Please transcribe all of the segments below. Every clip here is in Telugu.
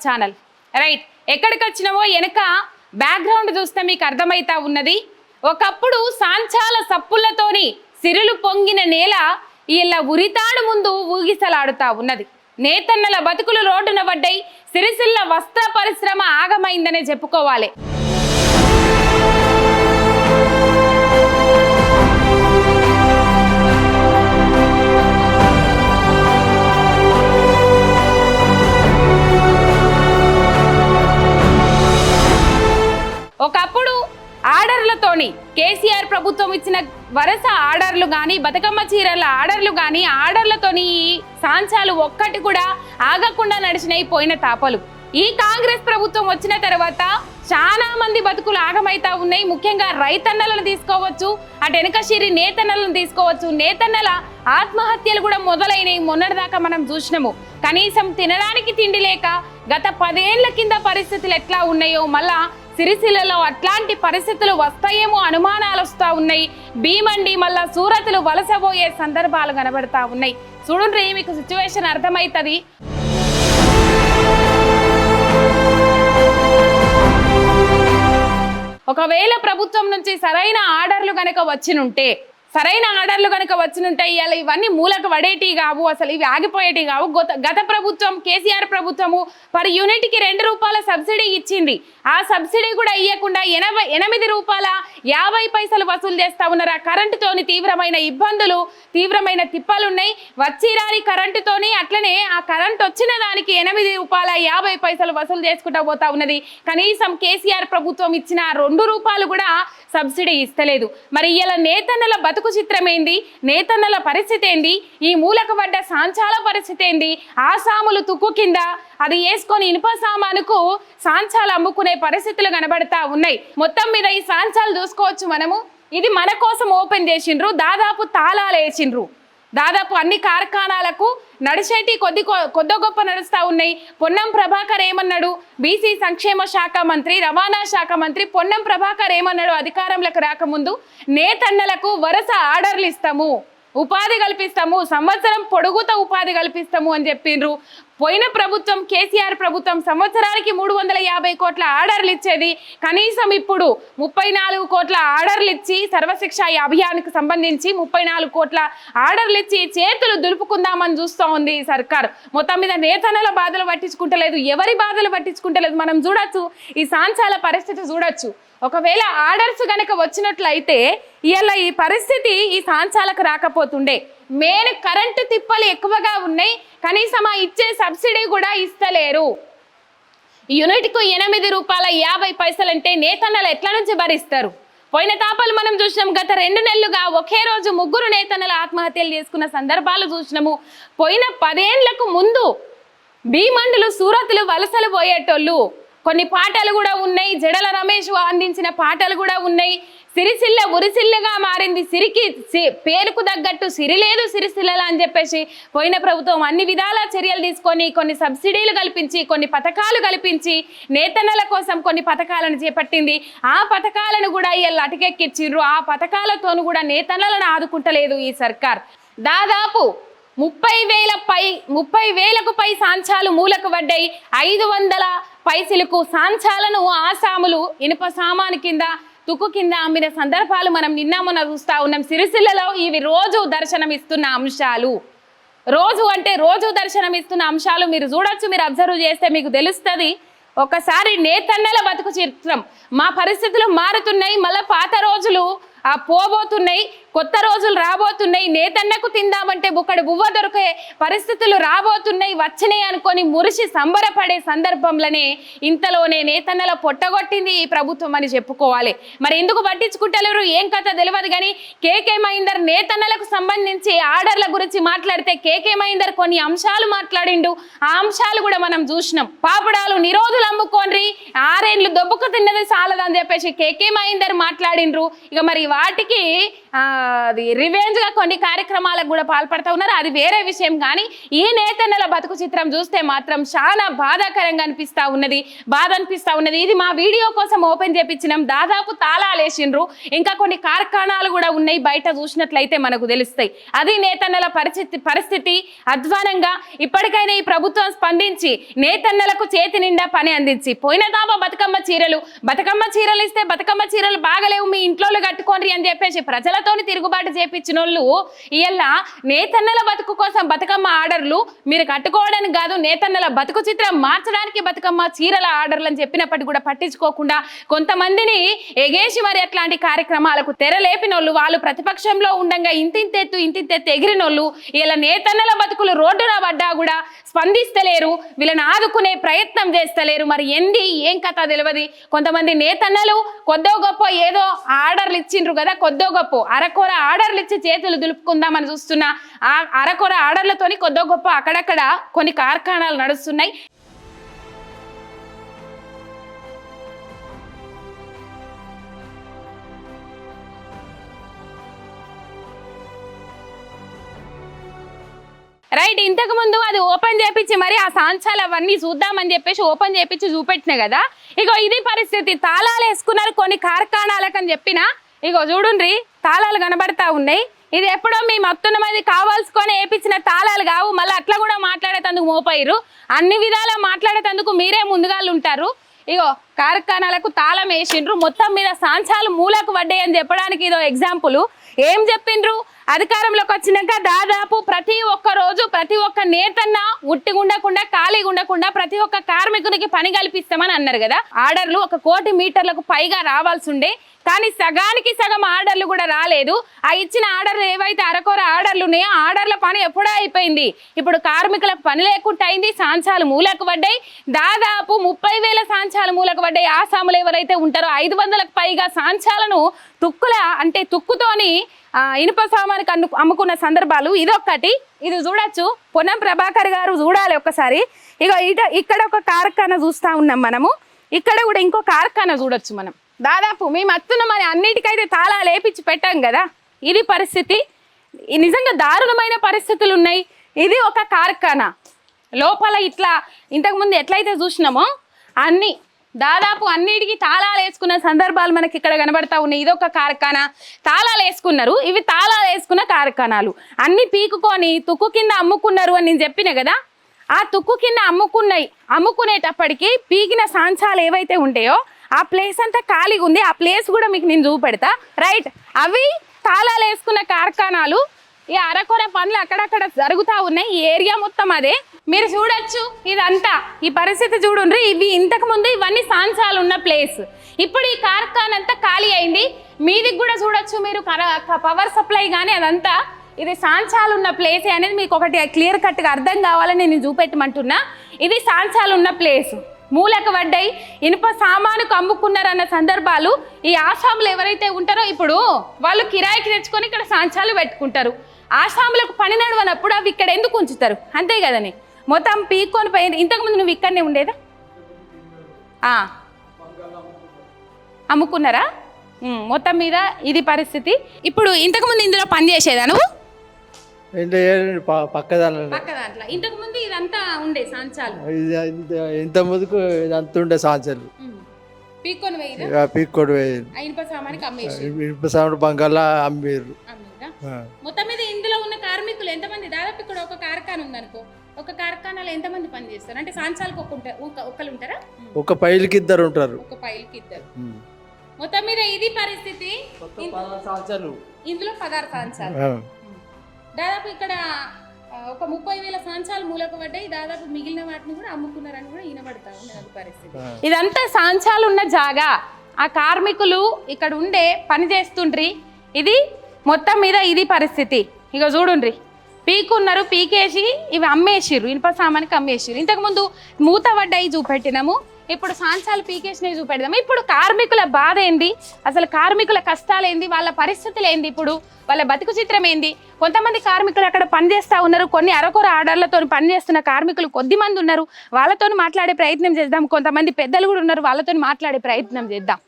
Our channel. రైట్ ఎక్కడికి వచ్చినావో వెనక బ్యాక్గ్రౌండ్ చూస్తే మీకు అర్థమైతా ఉన్నది. ఒకప్పుడు సాంచాల సప్పులతోని సిరులు పొంగిన నేల ఇలా ఉరితాడు ముందు ఊగిసలాడుతా ఉన్నది. నేతన్నల బతుకులు రోడ్డున పడ్డాయి. సిరిసిల్ల వస్త్ర పరిశ్రమ ఆగమైందనే చెప్పుకోవాలి. ఒకప్పుడు ఆర్డర్లతోని కేసీఆర్ ప్రభుత్వం ఇచ్చిన వరుస ఆర్డర్లు కానీ బతుకమ్మ చీరల ఆర్డర్లు కానీ ఆర్డర్లతోని సాంచాలు ఒక్కటి కూడా ఆగకుండా నడిచినాయి పోయిన తాపలు. ఈ కాంగ్రెస్ ప్రభుత్వం వచ్చిన తర్వాత చాలా మంది బతుకులు ఆగమైతా ఉన్నాయి. ముఖ్యంగా రైతన్నలను తీసుకోవచ్చు అటు వెనకశిరి నేతన్నలను తీసుకోవచ్చు. నేతన్నల ఆత్మహత్యలు కూడా మొదలైనవి మొన్నటిదాకా మనం చూసినాము. కనీసం తినడానికి తిండి లేక గత పదేళ్ళ కింద పరిస్థితులు ఎట్లా ఉన్నాయో మళ్ళా సిరిసిల్లలో అట్లాంటి పరిస్థితులు వస్తాయేమో అనుమానాలు వస్తూ ఉన్నాయి. భీమండి మళ్ళా సూరతులు వలసబోయే సందర్భాలు కనబడతా ఉన్నాయి. చూడండి మీకు సిచ్యువేషన్ అర్థమవుతుంది ఒకవేళ ప్రభుత్వం నుంచి సరైన ఆర్డర్లు కనుక వచ్చినుంటే సరైన ఆర్డర్లు కనుక వచ్చినుంటే ఇవాళ ఇవన్నీ మూలకు పడేటి కావు అసలు ఇవి ఆగిపోయేటి కావు. గత గత ప్రభుత్వం కేసీఆర్ ప్రభుత్వము పర్ యూనిట్కి రెండు రూపాయల సబ్సిడీ ఇచ్చింది ఆ సబ్సిడీ కూడా ఇవ్వకుండా ఎనభై ఎనిమిది రూపాయల యాభై పైసలు వసూలు చేస్తా ఉన్నారు? ఆ కరెంటుతోని తీవ్రమైన ఇబ్బందులు తీవ్రమైన తిప్పలు ఉన్నాయి వచ్చిరాని కరెంటుతోని అట్లనే ఆ కరెంట్ వచ్చిన దానికి ఎనిమిది రూపాయల యాభై పైసలు వసూలు చేసుకుంటా పోతా ఉన్నది. కనీసం కేసీఆర్ ప్రభుత్వం ఇచ్చిన రెండు రూపాయలు కూడా సబ్సిడీ ఇస్తలేదు. మరి ఇలా నేతన్నల బతుకు చిత్రం ఏంది నేతన్నల పరిస్థితి ఏంది ఈ మూలక పడ్డ సాంచాల పరిస్థితి ఏంది ఆ సాములు తుక్కు కింద అది వేసుకొని ఇనుప సామానుకు సాంచాలు అమ్ముకునే పరిస్థితులు కనబడతా ఉన్నాయి. మొత్తం మీద ఈ సాంచాలు చూసుకోవచ్చు మనము. ఇది మన కోసం ఓపెన్ చేసిండ్రు. దాదాపు తాళాలు వేసిండ్రు దాదాపు అన్ని కార్ఖానాలకు నడిచేటి కొద్ది కొ- కొద్ది గొప్ప నడుస్తూ ఉన్నాయి. పొన్నం ప్రభాకర్ ఏమన్నాడు? బీసీ సంక్షేమ శాఖ మంత్రి రవాణా శాఖ మంత్రి పొన్నం ప్రభాకర్ ఏమన్నాడు అధికారంలోకి రాకముందు? నేతన్నలకు వరుస ఆర్డర్లు ఇస్తాము ఉపాధి కల్పిస్తాము సంవత్సరం పొడుగుత ఉపాధి కల్పిస్తాము అని చెప్పిండ్రు పోయిన ప్రభుత్వం కేసీఆర్ ప్రభుత్వం సంవత్సరానికి మూడు వందల యాభై కోట్ల ఆర్డర్లు ఇచ్చేది. కనీసం ఇప్పుడు ముప్పై నాలుగు కోట్ల ఆర్డర్లు ఇచ్చి సర్వశిక్ష అభియాన్కి సంబంధించి ముప్పై నాలుగు కోట్ల ఆర్డర్లు ఇచ్చి చేతులు దులుపుకుందామని చూస్తూ ఉంది సర్కార్. మొత్తం మీద నేతనల బాధలు పట్టించుకుంటలేదు ఎవరి బాధలు పట్టించుకుంటలేదు మనం చూడొచ్చు. ఈ సాంచాల పరిస్థితి చూడొచ్చు. ఒకవేళ ఆర్డర్స్ గనక వచ్చినట్లయితే ఇలా ఈ పరిస్థితి ఈ సాంచాలకు రాకపోతుండే. మెయిన్ కరెంటు తిప్పలు ఎక్కువగా ఉన్నాయి. కనీసం ఆ ఇచ్చే సబ్సిడీ కూడా ఇస్తలేరు. యూనిట్కు ఎనిమిది రూపాయల యాభై పైసలు అంటే నేతన్నలు ఎట్ల నుంచి భరిస్తారు? పోయిన తాపాలు మనం చూసినాం గత రెండు నెలలుగా ఒకే రోజు ముగ్గురు నేతన్నలు ఆత్మహత్యలు చేసుకున్న సందర్భాలు చూసినాము. పోయిన పదేండ్లకు ముందు భీమండులు సూరత్లు వలసలు పోయేటోళ్ళు. కొన్ని పాటలు కూడా ఉన్నాయి జడల రమేష్ అందించిన పాటలు కూడా ఉన్నాయి. సిరిసిల్ల ఉరిసిల్లగా మారింది. సిరికి సి- పేరుకు తగ్గట్టు సిరి లేదు సిరిసిల్లలా అని చెప్పేసి పోయిన ప్రభుత్వం అన్ని విధాల చర్యలు తీసుకొని కొన్ని సబ్సిడీలు కల్పించి కొన్ని పథకాలు కల్పించి నేతన్నల కోసం కొన్ని పథకాలను చేపట్టింది. ఆ పథకాలను కూడా వీళ్ళు అటకెక్కిచ్చిర్రు ఆ పథకాలతోనూ కూడా నేతన్నలను ఆదుకుంటలేదు ఈ సర్కార్. దాదాపు ముప్పై వేల పై ముప్పై వేలకు పై సాంచాలు మూలకు పడ్డాయి ఐదు వందల పైసలకు సాంచాలను ఆసాములు ఇనుప సామాను కింద తుక్కు కింద అమ్మిన సందర్భాలు మనం నిన్న మొన్న చూస్తా ఉన్నాం. సిరిసిల్లలో ఇవి రోజు దర్శనం ఇస్తున్న అంశాలు. రోజు అంటే రోజు దర్శనం ఇస్తున్న అంశాలు మీరు చూడొచ్చు మీరు అబ్జర్వ్ చేస్తే మీకు తెలుస్తుంది. ఒకసారి నేతన్నల బతుకు చిత్రం. మా పరిస్థితులు మారుతున్నాయి. మళ్ళీ పాత రోజులు ఆ పోబోతున్నాయి కొత్త రోజులు రాబోతున్నాయి నేతన్నకు తిందామంటే బుక్కడి బువ్వ దొరికే పరిస్థితులు రాబోతున్నాయి వచ్చినాయి అనుకొని మురిసి సంబరపడే సందర్భంలోనే ఇంతలోనే నేతన్నల పొట్టగొట్టింది ఈ ప్రభుత్వం అని చెప్పుకోవాలి. మరి ఎందుకు పట్టించుకుంటలేరు? ఏం కథ తెలియదు కానీ కేకే మహీందర్ నేతన్నలకు సంబంధించి ఆర్డర్ల గురించి మాట్లాడితే కేకే మహీందర్ కొన్ని అంశాలు మాట్లాడిండు. ఆ అంశాలు కూడా మనం చూసినాం. పాపడాలు నిరోధులు అమ్ముకోండి ఆరేండ్లు దొబ్బుకు తిన్నది చాలదని చెప్పేసి కేకే మహీందర్ మాట్లాడిండ్రు. ఇక మరి వాటికి అది రివెంజ్గా కొన్ని కార్యక్రమాలకు కూడా పాల్పడతా ఉన్నారు. అది వేరే విషయం కానీ ఈ నేతన్నల బతుకు చిత్రం చూస్తే మాత్రం చాలా బాధాకరంగా అనిపిస్తూ ఉన్నది. బాధ అనిపిస్తూ ఉన్నది. ఇది మా వీడియో కోసం ఓపెన్ చేపించినాం. దాదాపు తాళాలేసిండ్రు ఇంకా కొన్ని కార్ఖానాలు కూడా ఉన్నాయి బయట చూసినట్లయితే మనకు తెలుస్తాయి. అది నేతన్నల పరిస్థితి పరిస్థితి అధ్వానంగా ఇప్పటికైనా ఈ ప్రభుత్వం స్పందించి నేతన్నలకు చేతి నిండా పని అందించి పోయిన దాబా బతుకమ్మ చీరలు బతుకమ్మ చీరలు ఇస్తే బతుకమ్మ చీరలు బాగలేవు. మీ ఇంట్లో కట్టుకొని కట్టుకోండి అని చెప్పేసి ప్రజలతోని తిరుగుబాటు చేపించిన వాళ్ళు ఇవాళ నేతన్నల బతుకు కోసం బతుకమ్మ ఆర్డర్లు మీరు కట్టుకోవడానికి కాదు నేతన్నల బతుకు చిత్రం మార్చడానికి బతుకమ్మ చీరల ఆర్డర్లు అని చెప్పినప్పటికీ కూడా పట్టించుకోకుండా కొంతమందిని ఎగేసి మరి అట్లాంటి కార్యక్రమాలకు తెరలేపిన వాళ్ళు వాళ్ళు ప్రతిపక్షంలో ఉండగా ఇంతింతెత్తు ఇంతింతెత్తు ఎగిరిన వాళ్ళు ఇలా నేతన్నల బతుకులు రోడ్డున పడ్డా కూడా స్పందిస్తలేరు వీళ్ళని ఆదుకునే ప్రయత్నం చేస్తలేరు. మరి ఎంది ఏం కథ తెలియదు కొంతమంది నేతన్నలు కొద్దో గొప్ప ఏదో ఆర్డర్లు ఇచ్చిండ్రు కదా? కొద్దో గొప్ప. అరకొర ఆర్డర్లు ఇచ్చి చేతులు దులుపుకుందామని చూస్తున్నా ఆ అరకొర ఆర్డర్లతోని కొద్దో గొప్ప అక్కడక్కడ కొన్ని కార్ఖానాలు నడుస్తున్నాయి. రైట్ ఇంతకు ముందు అది ఓపెన్ చేపించి మరి ఆ సాంచాలు అవన్నీ చూద్దామని చెప్పేసి ఓపెన్ చేపించి చూపెట్టిన కదా? ఇగో ఇది పరిస్థితి. తాళాలు వేసుకున్నారు కొన్ని కార్ఖానాలకు అని చెప్పిన ఇగో చూడుండ్రి తాళాలు కనబడతా ఉన్నాయి. ఇది ఎప్పుడో మీ మత్తున్న మంది కావాల్సుకొని వేపించిన తాళాలు కావు. మళ్ళీ అట్లా కూడా మాట్లాడేటందుకు మోపయ్యరు అన్ని విధాలా మాట్లాడేటందుకు మీరే ముందుగా ఉంటారు ఇగో కార్ఖానాలకు తాళం వేసిండ్రు. మొత్తం మీద సాంచాలు మూలకు పడ్డాయి అని చెప్పడానికి ఇదో ఎగ్జాంపుల్ ఏం చెప్పిండ్రు? అధికారంలోకి వచ్చినాక దాదాపు ప్రతి ఒక్క రోజు ప్రతి ఒక్క నేతన్న ఉట్టి ఉండకుండా ఖాళీగా ఉండకుండా ప్రతి ఒక్క కార్మికునికి పని కల్పిస్తామని అన్నారు కదా. ఆర్డర్లు ఒక కోటి మీటర్లకు పైగా రావాల్సి ఉండే కానీ సగానికి సగం ఆర్డర్లు కూడా రాలేదు. ఆ ఇచ్చిన ఆర్డర్లు ఏవైతే అరకొర ఆర్డర్లు ఉన్నాయో ఆర్డర్ల పని ఎప్పుడో అయిపోయింది. ఇప్పుడు కార్మికులకు పని లేకుండా అయింది సాంచాలు మూలకు పడ్డాయి. దాదాపు ముప్పై వేల సాంచాలు మూలకు పడ్డాయి. ఆసాములు ఎవరైతే ఉంటారో ఐదు వందలకు పైగా సాంచాలను తుక్కుల అంటే తుక్కుతోని ఇనుప సామానికి అన్ను అమ్ముకున్న సందర్భాలు ఇదొక్కటి. ఇది చూడొచ్చు. పొన్నం ప్రభాకర్ గారు చూడాలి ఒక్కసారి. ఇక ఇట ఇక్కడ ఒక కార్ఖానా చూస్తా ఉన్నాం మనము. ఇక్కడ కూడా ఇంకో కార్ఖానా చూడొచ్చు మనం. దాదాపు మేము అత్తున్న మరి అన్నిటికైతే తాళాలు వేపించి పెట్టాం కదా. ఇది పరిస్థితి. నిజంగా దారుణమైన పరిస్థితులు ఉన్నాయి. ఇది ఒక కార్ఖానా. లోపల ఇట్లా ఇంతకుముందు ఎట్లయితే చూసినామో అన్ని దాదాపు అన్నిటికీ తాళాలు వేసుకున్న సందర్భాలు మనకి ఇక్కడ కనబడతా ఉన్నాయి. ఇదొక కార్ఖానా. తాళాలు వేసుకున్నారు. ఇవి తాళాలు వేసుకున్న కార్ఖానాలు. అన్ని పీకుకొని తుక్కు కింద అమ్ముకున్నారు అని నేను చెప్పిన కదా. ఆ తుక్కు కింద అమ్ముకున్నాయి అమ్ముకునేటప్పటికి పీకిన సాంచాలు ఏవైతే ఉంటాయో ఆ ప్లేస్ అంతా ఖాళీగా ఉంది. ఆ ప్లేస్ కూడా మీకు నేను చూపెడతా. రైట్ అవి తాళాలు వేసుకున్న కార్ఖానాలు ఈ అరకొర పనులు అక్కడక్కడ జరుగుతూ ఉన్నాయి. ఈ ఏరియా మొత్తం అదే. మీరు చూడొచ్చు ఇదంతా. ఈ పరిస్థితి చూడండి ఇవి ఇంతకు ముందు ఇవన్నీ సాంచాలు ఉన్న ప్లేస్ ఇప్పుడు ఈ కార్ఖాన్ అంతా ఖాళీ అయింది. మీది కూడా చూడొచ్చు మీరు. పవర్ సప్లై కానీ అదంతా ఇది సాంచాలు ఉన్న ప్లేస్ అనేది మీకు ఒకటి క్లియర్ కట్గా అర్థం కావాలని నేను చూపెట్టమంటున్నా. ఇది సాంచాలు ఉన్న ప్లేస్ మూలకు పడ్డాయి. ఇనుప సామానుకు అమ్ముకున్నారన్న సందర్భాలు ఈ ఆసాములు ఎవరైతే ఉంటారో ఇప్పుడు వాళ్ళు కిరాయికి తెచ్చుకొని ఇక్కడ సాంచాలు పెట్టుకుంటారు. ఆసాములకు పని నడవనప్పుడు అవి ఇక్కడ ఎందుకు ఉంచుతారు? అంతే కదని మొత్తం పీక్కొని పోయింది. ఇంతకుముందు నువ్వు ఇక్కడనే ఉండేదా? ఆ. అమ్ముకున్నారా? మొత్తం మీద ఇది పరిస్థితి. ఇప్పుడు ఇంతకుముందు ఇందులో పని చేసేదా నువ్వు? ఏంటి ఏంటి ప- పక్క దాంట్లో ఇంతకు ముందు ఇదంతా ఉండే సాంచాలు. ఇది ఇంత- ఇంత ముందుకు ఇది అంత ఉండే సాంచలు. పీక్కొని పోయిరా ఇక పీక్కోడు పోయేది ఆ ఇనుప సామానికి అమ్మేసి ఇనుప సాముడు బంగాళ అమ్మీరు. అమ్మిరా? ఆ. మొత్తం మీద ఇందులో ఉన్న కార్మికులు ఎంతమంది? దాదాపు ఇక్కడ ఒక కార్ఖాన ఉందనుకో. ఒక కార్ఖానాలో ఎంతమంది పని చేస్తారు? అంటే సాంచాలకు ఒక ఉంటా- ఒక ఒక్కరు ఉంటారా? ఒక పైలకి ఇద్దరు ఉంటారు. ఒక పైలకి ఇద్దరు. ఉమ్. మొత్తం మీద ఇది పరిస్థితి. సాంచలు. ఇందులో పదహారు సాంచాలు. దాదాపు ఇక్కడ ఒక ముప్పై వేల సాంచాలు మూలకు పడ్డాయి దాదాపు మిగిలిన వాటిని కూడా అమ్ముకున్నారని కూడా ఈనబడతా ఉన్నది పరిస్థితి. ఇదంతా సాంచాలు ఉన్న జాగా. ఆ కార్మికులు ఇక్కడ ఉండే పని చేస్తుండ్రి. ఇది మొత్తం మీద ఇది పరిస్థితి. ఇక చూడుండ్రి. పీకున్నారు పీకేసి ఇవి అమ్మేసిర్రు. ఇనుప సామానికి అమ్మేసిర్రు. ఇంతకుముందు మూత పడ్డాయి చూపెట్టినాము. ఇప్పుడు సాంచాలు పీకేసినవి చూపెడదాం ఇప్పుడు కార్మికుల బాధ ఏంది? అసలు కార్మికుల కష్టాలు ఏంది? వాళ్ళ పరిస్థితులు ఏంది ఇప్పుడు? వాళ్ళ బతుకు చిత్రం ఏంది? కొంతమంది కార్మికులు అక్కడ పనిచేస్తూ ఉన్నారు. కొన్ని అరకొర ఆర్డర్లతో పనిచేస్తున్న కార్మికులు కొద్ది మంది ఉన్నారు. వాళ్ళతో మాట్లాడే ప్రయత్నం చేద్దాం. కొంతమంది పెద్దలు కూడా ఉన్నారు. వాళ్ళతో మాట్లాడే ప్రయత్నం చేద్దాం.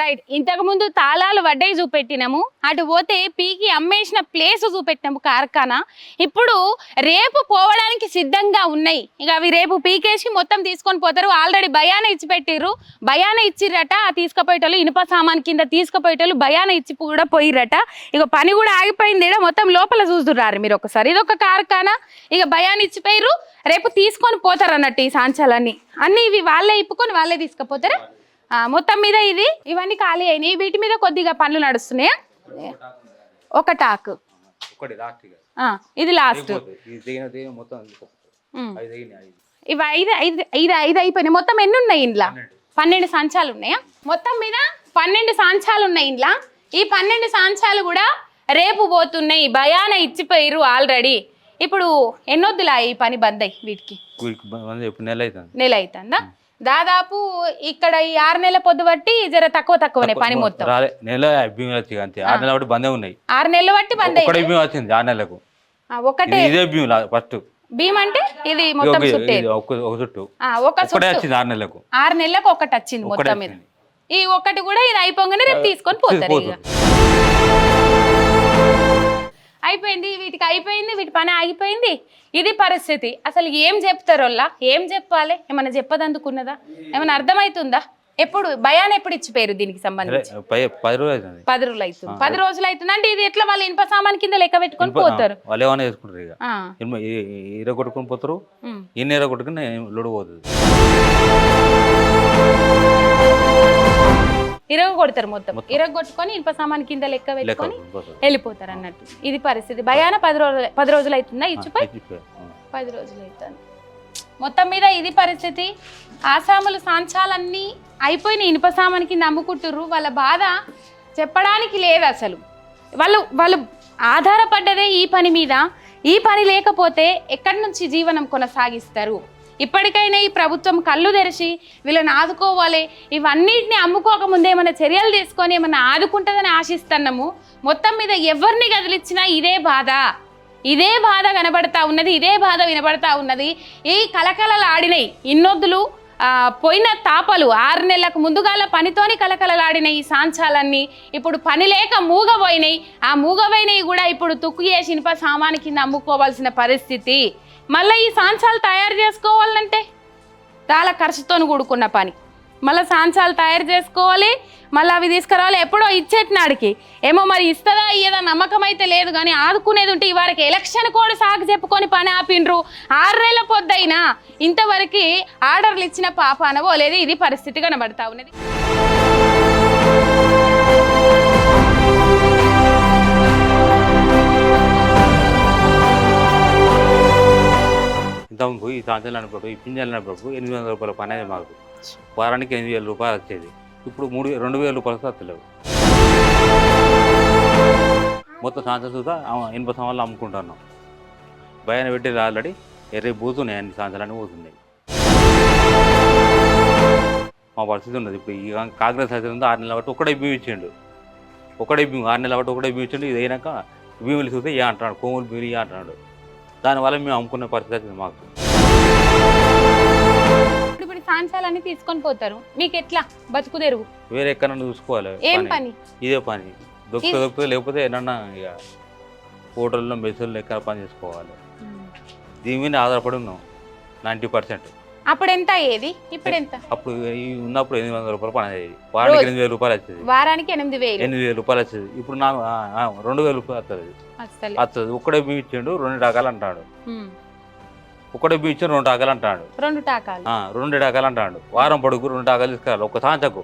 రైట్ ఇంతకు ముందు తాళాలు వడ్డయి చూపెట్టినాము అటు పోతే పీకి అమ్మేసిన ప్లేస్ చూపెట్టినాము కార్ఖానా. ఇప్పుడు రేపు పోవడానికి సిద్ధంగా ఉన్నాయి. ఇక అవి రేపు పీకేసి మొత్తం తీసుకొని పోతారు. ఆల్రెడీ భయాన ఇచ్చి పెట్టిర్రు భయాన ఇచ్చిర్రట. ఆ తీసుకుపోయేటోళ్ళు ఇనుప సామాన్ కింద తీసుకుపోయేటోళ్ళు భయాన ఇచ్చి కూడా పోయిర్రట. ఇక పని కూడా ఆగిపోయింది. ఈడ మొత్తం లోపల చూస్తున్నారు మీరు ఒకసారి. ఇది ఒక కార్ఖానా. ఇక భయాన్ని ఇచ్చిపోయిర్రు. రేపు తీసుకొని పోతారు అన్నట్టు ఈ సాంచాలన్నీ. అన్ని ఇవి వాళ్ళే ఇప్పుకొని వాళ్ళే తీసుకుపోతారా? మొత్తం మీద ఇది ఇవన్నీ ఖాళీ అయినాయి. వీటి మీద కొద్దిగా పనులు నడుస్తున్నాయా? ఒక టాక్ ఇది లాస్ట్. ఇవి ఐదు ఐదు ఐదు ఐదు అయిపోయినాయి. మొత్తం ఎన్ని ఉన్నాయి ఇంట్లో పన్నెండు. సాంచాలు ఉన్నాయా? మొత్తం మీద పన్నెండు సాంచాలు ఉన్నాయి ఇంట్లో ఈ పన్నెండు సాంచాలు కూడా రేపు పోతున్నాయి. భయాన ఇచ్చిపోయిర్రు ఆల్రెడీ. ఇప్పుడు ఎన్నొద్దులా ఈ పని బంద్ అయ్యి వీటికి? నెల అవుతుందా. దాదాపు ఇక్కడ ఈ ఆరు నెలల పొద్దు బట్టి జర తక్కువ తక్కువనే పని మొత్తం. రాలే నెల భీమి వచ్చి అంతే. ఆరు నెలల బట్టి బందే ఉన్నాయి. ఆరు నెలలు బట్టి బంద్. ఒకటే వచ్చింది ఆరు నెలలకు. ఒకటే. ఇది భీమి ఫస్ట్ భీమ్ అంటే ఇది మొత్తం ఒక చుట్టూ ఒక ఆరు నెలలకు. ఆరు నెలలకు ఒకటి వచ్చింది మొత్తం మీద. ఈ ఒకటి కూడా ఇది అయిపోగానే రేపు తీసుకొని పోతారు ఇక. అయిపోయింది వీటికి అయిపోయింది వీటి పని ఆగిపోయింది. ఇది పరిస్థితి. అసలు ఏం చెప్తారు ఏం చెప్పాలి? ఏమైనా చెప్పదందుకున్నదా? ఏమైనా అర్థమవుతుందా ఎప్పుడు భయాన్ని ఎప్పుడు ఇచ్చిపోయారు దీనికి సంబంధించి? పది రోజులు అవుతుంది పది రోజులు అవుతుంది పది రోజులు అవుతుంది అంటే ఇది ఎట్లా వాళ్ళు ఇనుప సామాన్ కింద లెక్క పెట్టుకొని పోతారు? వాళ్ళు ఏమైనా చేసుకుంటారు ఇక. పోతారు. నీర కొట్టుకుని లొడు పోతుంది. ఇరగ కొడతారు మొత్తం. ఇరగ కొట్టుకొని ఇనుప సామాన్ కింద లెక్క పెట్టుకొని వెళ్ళిపోతారు అన్నట్టు. ఇది పరిస్థితి. భయాన పది రోజులు పది రోజులు అవుతుందా ఇచ్చిపోయి. పది రోజులు అవుతుంది. మొత్తం మీద ఇది పరిస్థితి. ఆసాములు సాంచాలన్నీ అయిపోయిన ఇనుప సామాన్ కింద అమ్ముకుంటుర్రు. వాళ్ళ బాధ చెప్పడానికి లేదు అసలు. వాళ్ళు వాళ్ళు ఆధారపడ్డదే ఈ పని మీద. ఈ పని లేకపోతే ఎక్కడి నుంచి జీవనం కొనసాగిస్తారు? ఇప్పటికైనా ఈ ప్రభుత్వం కళ్ళు తెరిచి వీళ్ళని ఆదుకోవాలి. ఇవన్నిటిని అమ్ముకోకముందే ఏమైనా చర్యలు తీసుకొని ఏమైనా ఆదుకుంటుందని ఆశిస్తున్నాము. మొత్తం మీద ఎవరిని కదిలిచ్చినా ఇదే బాధ. ఇదే బాధ కనబడతా ఉన్నది ఇదే బాధ వినబడతా ఉన్నది. ఈ కలకలలు ఆడినాయి. ఇన్నొద్దులు పోయిన తాపలు ఆరు నెలలకు ముందుగాల పనితోని కలకలలాడిన ఈ సాంచాలన్నీ ఇప్పుడు పని లేక మూగబోయినాయి. ఆ మూగబోయినవి కూడా ఇప్పుడు తుక్కు చేసి ఇనుప సామాను కింద అమ్ముకోవాల్సిన పరిస్థితి. మళ్ళీ ఈ సాంచాలు తయారు చేసుకోవాలంటే చాలా ఖర్చుతో కూడుకున్న పని. మళ్ళీ సాంచాలు తయారు చేసుకోవాలి మళ్ళీ అవి తీసుకురావాలి ఎప్పుడో ఇచ్చేటినాడికి. ఏమో మరి ఇస్తుందా ఇయ్యదా నమ్మకం అయితే లేదు కానీ ఆదుకునేది ఉంటే వారికి ఎలక్షన్ కోడ్ సాగు చెప్పుకొని పని ఆపిండ్రు. ఆరు నెలల పొద్దైనా ఇంతవరకు ఆర్డర్లు ఇచ్చిన పాప అనవోలేదు ఇది పరిస్థితి కనబడతా ఉన్నది. ఇంత పోయి ఈ సంవత్సరాలు అనుకోవడం ఈ పింజాలు అన్నప్పుడు ఎనిమిది వందల రూపాయల పని అనేది మాకు. వారానికి ఎనిమిది వేల రూపాయలు వచ్చేది. ఇప్పుడు మూడు రెండు వేల రూపాయలు వస్తలేవు. మొత్తం సాయంత్రం చూద్దా ఎనభై సంవత్సరాలు అమ్ముకుంటున్నాం. భయాన్ని పెట్టి ఆల్రెడీ ఎర్ర పోతున్నాయి అన్ని సంవత్సరాలు పోతున్నాయి. మా పరిస్థితి ఉన్నది ఇప్పుడు. ఈ కాంగ్రెస్ అయితే ఉందో ఆరు నెలల బట్టి ఒకటే భీమి ఇచ్చిండు. ఒకటే భీమి ఆరు నెలల బట్టి ఒకటే భీమి ఇచ్చిండు. ఇది అయినాక భీములు చూస్తే ఏ అంటున్నాడు? కోములు భీములు ఏ అంటున్నాడు. దానివల్ల మేము అమ్ముకునే పరిస్థితి వచ్చింది మాకు. సాంచాలన్నీ తీసుకొని పోతారు. మీకు ఎట్లా బతుకు తెరుగు వేరే ఎక్కడన్నా చూసుకోవాలి. ఏం పని. ఇదే పని. దొక్కుతే దొక్కుతే లేకపోతే ఏమన్నా ఇక హోటల్లో మెస్సుల్లో ఎక్కడ పని చేసుకోవాలి. దీని మీద ఆధారపడి ఉన్నాం. Ninety percent. అప్పుడు ఎంత అయ్యేది? ఇప్పుడు ఎంత అప్పుడు ఉన్నప్పుడు ఎనిమిది వందల రూపాయలు పని అయ్యేది. వారానికి ఎనిమిది వేల రూపాయలు వచ్చేది. వారానికి ఎనిమిది వేలు. ఎనిమిది వేల రూపాయలు వచ్చేది. ఇప్పుడు ఆ, రెండు వేల రూపాయలు వస్తుంది వస్తుంది ఒక్కడే బియ్యం ఇచ్చిండు రెండు రకాలు అంటాడు. బియ్యం ఇచ్చిండు రెండు రకాలు అంటాడు. రెండు టాకాలు. రెండు రకాలు అంటాడు. వారం పొడుగు రెండు రకాలు తీసుకురాలి ఒక సాంతకు.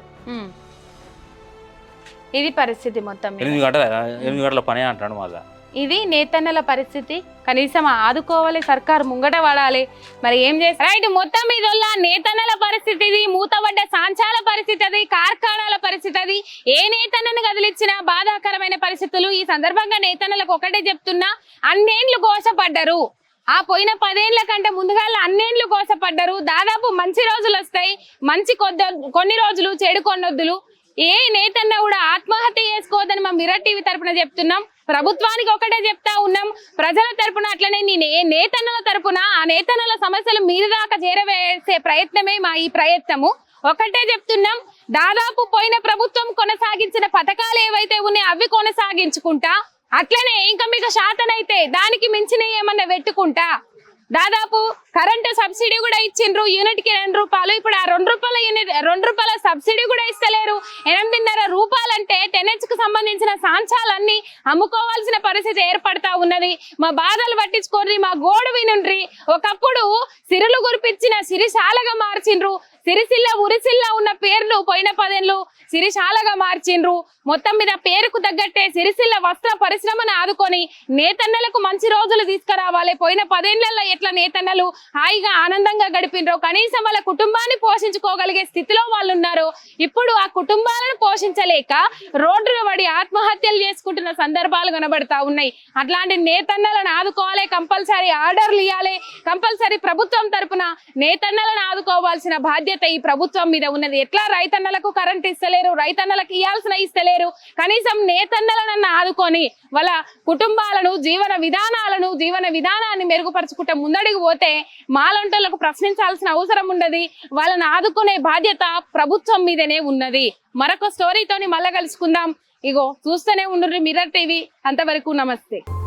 ఇది పరిస్థితి మొత్తం మీద. ఎనిమిది గంటల ఎనిమిది గంటల పని అంటాడు మళ్ళీ. ఇది నేతన్నల పరిస్థితి. కనీసం ఆదుకోవాలి సర్కారు ముంగట పడాలి మరి ఏం చేస్తారు రైట్ మొత్తం మీద నేతన్నల పరిస్థితి ఇది మూతబడ్డ సాంచాల పరిస్థితి అది కార్ఖానాల పరిస్థితి అది. ఏ నేతన్నను కదిలిచ్చినా బాధాకరమైన పరిస్థితులు. ఈ సందర్భంగా నేతన్నలకు ఒకటే చెప్తున్నా అన్నేండ్లు గోసపడ్డరు ఆ పోయిన పదేళ్ళ కంటే ముందుగా అన్నేళ్ళు కోసపడ్డారు. దాదాపు మంచి రోజులు వస్తాయి. మంచి కొద్ది కొన్ని రోజులు చెడు కొన్నొద్దులు. ఏ నేతన్న కూడా ఆత్మహత్య చేసుకోవద్దని మా మిర్రర్ టీవీ తరపున చెప్తున్నాం. ప్రభుత్వానికి ఒకటే చెప్తా ఉన్నాం. ప్రజల తరపున అట్లనే నేను ఏ నేతన్నల తరపున ఆ నేతన్నల సమస్యలు మీరు దాకా చేరవేసే ప్రయత్నమే మా ఈ ప్రయత్నము. ఒకటే చెప్తున్నాం. దాదాపు పోయిన ప్రభుత్వం కొనసాగించిన పథకాలు ఏవైతే ఉన్నాయో అవి కొనసాగించుకుంటా. అట్లనే ఇంకా మీకు శాతనైతే దానికి మించిన ఏమన్నా పెట్టుకుంటా దాదాపు కరెంటు సబ్సిడీ కూడా ఇచ్చిండ్రు యూనిట్కి రెండు రూపాయలు. ఇప్పుడు ఆ రెండు రూపాయల యూనిట్ రెండు రూపాయల సబ్సిడీ కూడా ఇస్తలేరు. ఎనిమిదిన్నర రూపాయలంటే టెనెన్స్కు సంబంధించిన సాంచాలన్నీ అమ్ముకోవాల్సిన పరిస్థితి ఏర్పడతా ఉన్నది. మా బాధలు పట్టించుకోండి మా గోడు వినుండ్రి. ఒకప్పుడు సిరులు గురిపించిన సిరిశాలగా మార్చిండ్రు. సిరిసిల్ల ఉరిసిల్ల ఉన్న పేర్లు పోయిన పదేళ్ళు సిరిశాలగా మార్చిండ్రు. మొత్తం మీద పేరుకు తగ్గట్టే సిరిసిల్ల వస్త్ర పరిశ్రమను ఆదుకొని నేతన్నలకు మంచి రోజులు తీసుకురావాలి. పోయిన పదేళ్ళలో ఎట్లా నేతన్నలు హాయిగా ఆనందంగా గడిపిండ్రో కనీసం వాళ్ళ కుటుంబాన్ని పోషించుకోగలిగే స్థితిలో వాళ్ళు ఉన్నారు ఇప్పుడు ఆ కుటుంబాలను పోషించలేక రోడ్డున పడి ఆత్మహత్యలు చేసుకుంటున్న సందర్భాలు కనబడతా ఉన్నాయి. అట్లాంటి నేతన్నలను ఆదుకోవాలి కంపల్సరీ ఆర్డర్లు ఇవ్వాలి కంపల్సరీ ప్రభుత్వం తరపున నేతన్నలను ఆదుకోవాల్సిన బాధ్యత ఈ ప్రభుత్వం మీద ఉన్నది. ఎట్లా రైతన్నలకు కరెంట్ ఇస్తలేరు? రైతన్నలకు ఇవ్వాల్సిన ఇస్తలేరు? కనీసం నేతన్నలను ఆదుకొని వాళ్ళ కుటుంబాలను జీవన విధానాలను జీవన విధానాన్ని మెరుగుపరుచుకుంటే ముందడికి పోతే మాలంటలకు ప్రశ్నించాల్సిన అవసరం ఉండదు. వాళ్ళని ఆదుకునే బాధ్యత ప్రభుత్వం మీదనే ఉన్నది. మరొక స్టోరీతోని మళ్ళా కలుసుకుందాం. ఇగో చూస్తూనే ఉండు మిర్రర్ టీవీ. అంతవరకు నమస్తే.